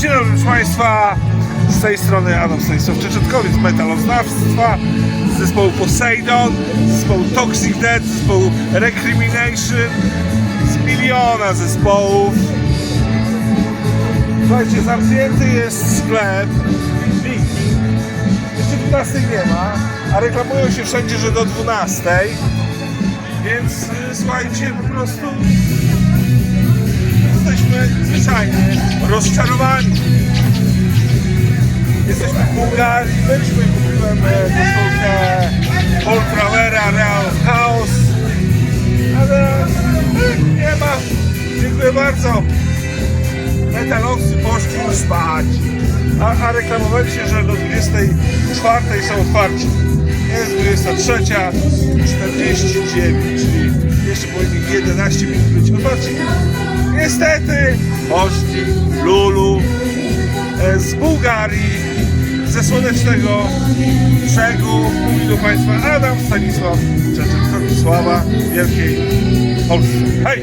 Dzień dobry proszę Państwa, z tej strony Adam Stanisław Czeczetkowiec, metaloznawstwa, z zespołu Poseidon, z zespołu Toxic Dead, z zespołu Recrimination, z miliona zespołów. Słuchajcie, zamknięty jest sklep Big. Jeszcze 12 nie ma, a reklamują się wszędzie, że do 12. Więc y, słuchajcie, po prostu jesteśmy zwyczajnie rozczarowani. Jesteśmy w Bułgarii, byliśmy kupiłem koszulkę Paul Travera Real Chaos, ale nie ma. Dziękuję bardzo. Metalowcy poszli już spać, a, a reklamowali się, że do 24 są otwarci. Jest 23.49, czyli jeszcze powinni 11 minut być otwarci. Niestety poszli z Bułgarii, ze słonecznego brzegu. Mówi do Państwa Adam Stanisław Czeczetkowicz, sława Wielkiej Polsce. Hej!